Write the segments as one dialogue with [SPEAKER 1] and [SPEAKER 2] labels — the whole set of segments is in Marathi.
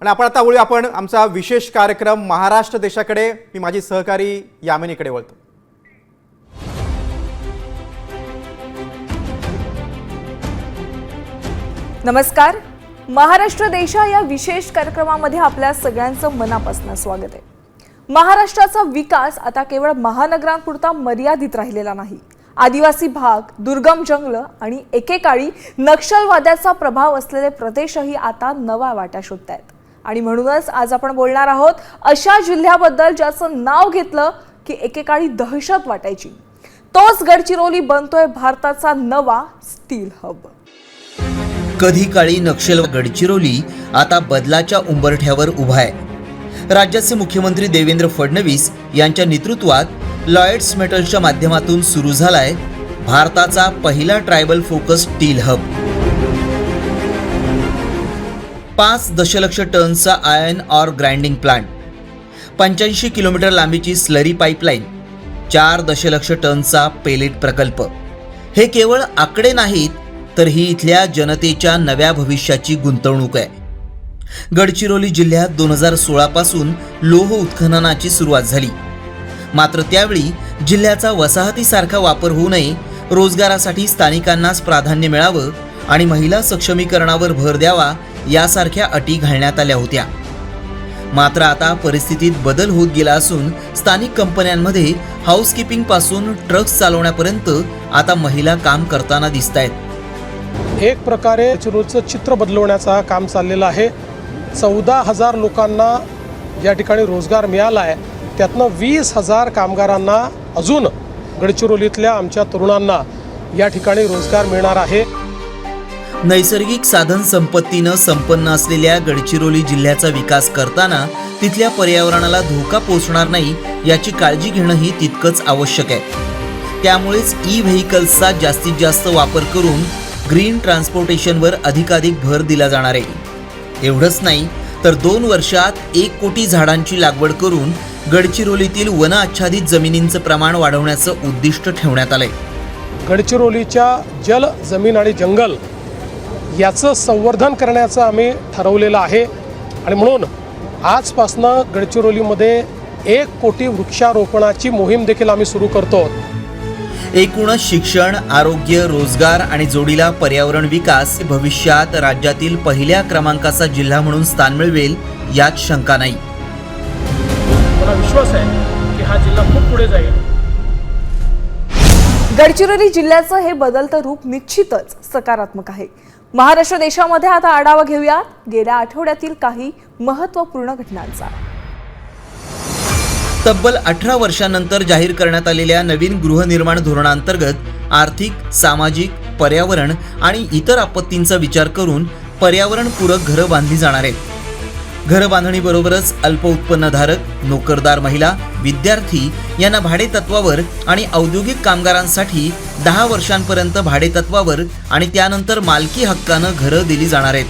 [SPEAKER 1] आणि आपण आता वळू आपण आमचा विशेष कार्यक्रम महाराष्ट्र देशाकडे. मी माझी सहकारी यामिनीकडे वळतो.
[SPEAKER 2] नमस्कार. महाराष्ट्र देशा या विशेष कार्यक्रमामध्ये आपल्या सगळ्यांचं मनापासून स्वागत आहे. महाराष्ट्राचा विकास आता केवळ महानगरांपुरता मर्यादित राहिलेला नाही. आदिवासी भाग दुर्गम जंगल आणि एकेकाळी नक्षलवाद्याचा प्रभाव असलेले प्रदेशही आता नवा वाटा शोधत आहेत आणि म्हणूनच आज आपण बोलणार आहोत अशा जिल्ह्याबद्दल ज्याचं नाव घेतलं की एकेकाळी दहशत वाटायची. तोच गडचिरोली बनतोय भारताचा नवा स्टील हब
[SPEAKER 3] कधी काळी नक्षल गडचिरोली आता बदलाच्या उंबरठ्यावर उभा आहे. राज्याचे मुख्यमंत्री देवेंद्र फडणवीस यांच्या नेतृत्वात लॉयड्स मेटल्सच्या माध्यमातून सुरू झालाय भारताचा पहिला ट्रायबल फोकस स्टील हब पाच दशलक्ष टनचा आयर्न ऑर ग्राइंडिंग प्लांट पंच्याऐंशी किलोमीटर लांबीची स्लरी पाईपलाईन चार दशलक्ष टनचा पेलेट प्रकल्प. हे केवळ आकडे नाहीत तर ही इथल्या जनतेच्या नव्या भविष्याची गुंतवणूक आहे. गडचिरोली जिल्ह्यात दोन हजार सोळापासून लोह उत्खननाची सुरुवात झाली. मात्र त्यावेळी जिल्ह्याचा वसाहतीसारखा वापर होऊ नये रोजगारासाठी स्थानिकांनाच प्राधान्य मिळावं आणि महिला सक्षमीकरणावर भर द्यावा यासारख्या अटी घालण्यात आल्या होत्या. मात्र आता परिस्थितीत बदल होत गेला असून स्थानिक कंपन्यांमध्ये हाऊसकीपिंगपासून ट्रक्स चालवण्यापर्यंत आता महिला काम करताना दिसत आहेत
[SPEAKER 4] एक प्रकारे रोजचं चित्र बदलवण्याचा काम चाललेलं आहे. चौदा हजार लोकांना या ठिकाणी रोजगार मिळाला आहे त्यातनं वीस हजार कामगारांना अजून गडचिरोलीतल्या आमच्या तरुणांना या ठिकाणी रोजगार मिळणार आहे.
[SPEAKER 3] नैसर्गिक साधन संपत्तीनं संपन्न असलेल्या गडचिरोली जिल्ह्याचा विकास करताना तिथल्या पर्यावरणाला धोका पोचणार नाही याची काळजी घेणंही तितकंच आवश्यक आहे. त्यामुळेच ई व्हेकल्सचा जास्तीत जास्त वापर करून ग्रीन ट्रान्सपोर्टेशनवर अधिकाधिक भर दिला जाणार आहे. एवढंच नाही तर दोन वर्षात एक कोटी झाडांची लागवड करून गडचिरोलीतील वन आच्छादित जमिनींचं प्रमाण वाढवण्याचं उद्दिष्ट ठेवण्यात आलंय.
[SPEAKER 4] गडचिरोलीच्या जल जमीन आणि जंगल याचं संवर्धन करण्याचं आम्ही ठरवलेलं आहे. आणि म्हणून आजपासनं गडचिरोलीमध्ये एक कोटी वृक्षारोपणाची मोहीम देखील आम्ही सुरू करतो.
[SPEAKER 3] एकूणच शिक्षण आरोग्य रोजगार आणि जोडीला पर्यावरण विकास भविष्यात राज्यातील पहिल्या क्रमांकाचा जिल्हा म्हणून स्थान मिळवेल यात शंका नाही.
[SPEAKER 4] मला विश्वास आहे की हा जिल्हा खूप पुढे जाईल.
[SPEAKER 2] गडचिरोली जिल्ह्याचं हे बदलतं रूप निश्चितच सकारात्मक आहे. महाराष्ट्र देशामध्ये आता आढावा घेऊयात. गेल्या आठवड्यातील काही महत्त्वपूर्ण घटनांचा.
[SPEAKER 3] तब्बल अठरा वर्षांनंतर जाहीर करण्यात आलेल्या नवीन गृहनिर्माण धोरणांतर्गत आर्थिक सामाजिक पर्यावरण आणि इतर आपत्तींचा विचार करून पर्यावरणपूरक घरं बांधली जाणार आहेत. घरं बांधणीबरोबरच अल्प उत्पन्नधारक नोकरदार महिला विद्यार्थी यांना भाडेतत्वावर आणि औद्योगिक कामगारांसाठी दहा वर्षांपर्यंत भाडेतत्वावर आणि त्यानंतर मालकी हक्कानं घरं दिली जाणार आहेत.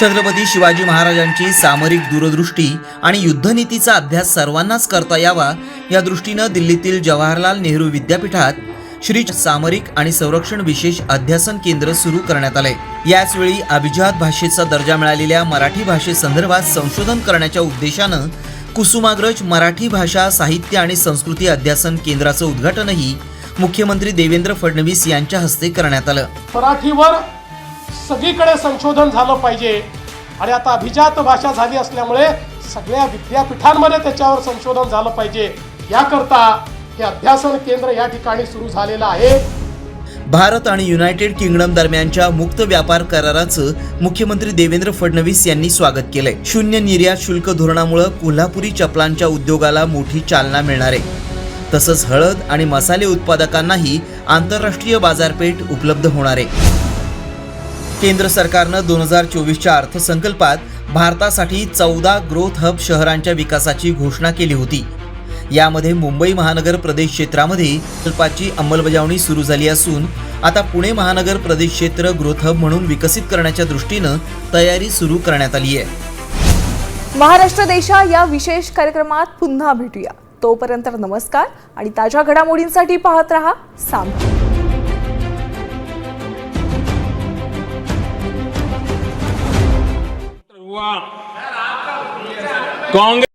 [SPEAKER 3] छत्रपती शिवाजी महाराजांची सामरिक दूरदृष्टी आणि युद्धनीतीचा अभ्यास सर्वांनाच करता यावा या दृष्टीनं दिल्लीतील जवाहरलाल नेहरू विद्यापीठात श्री सामरिक आणि संरक्षण विशेष अध्यासन केंद्र सुरू करण्यात आले. याचवेळी अभिजात भाषेचा दर्जा मिळालेल्या मराठी भाषेसंदर्भात संशोधन करण्याच्या उद्देशानं कुसुमाग्रज मराठी भाषा साहित्य आणि संस्कृती अध्यासन केंद्राचं उद्घाटनही मुख्यमंत्री देवेंद्र फडणवीस यांच्या हस्ते करण्यात आलं.
[SPEAKER 4] मराठीवर सगळीकडे संशोधन झालं पाहिजे आणि आता अभिजात भाषा झाली असल्यामुळे सगळ्या विद्यापीठांमध्ये त्याच्यावर संशोधन झालं पाहिजे. याकरता हे अध्यासन केंद्र या ठिकाणी सुरू झालेलं आहे.
[SPEAKER 3] भारत आणि युनायटेड किंगडम दरम्यानच्या मुक्त व्यापार कराराचं मुख्यमंत्री देवेंद्र फडणवीस यांनी स्वागत केलंय. शून्य निर्यात शुल्क धोरणामुळं कोल्हापुरी चपलांच्या उद्योगाला मोठी चालना मिळणार आहे. तसंच हळद आणि मसाले उत्पादकांनाही आंतरराष्ट्रीय बाजारपेठ उपलब्ध होणार आहे. केंद्र सरकारनं दोन हजार चोवीसच्या अर्थसंकल्पात भारतासाठी चौदा ग्रोथ हब शहरांच्या विकासाची घोषणा केली होती. यामध्ये मुंबई महानगर प्रदेश क्षेत्रामध्ये प्रकल्पाची अंमलबजावणी सुरू झाली असून आता पुणे महानगर प्रदेश क्षेत्र ग्रोथ हब म्हणून विकसित करण्याच्या दृष्टीनं तयारी सुरू करण्यात आली आहे.
[SPEAKER 2] महाराष्ट्र देशा या विशेष कार्यक्रमात पुन्हा भेटूया. तोपर्यंत नमस्कार आणि ताज्या घडामोडींसाठी पाहत रहा सांभा
[SPEAKER 5] कांग्रेस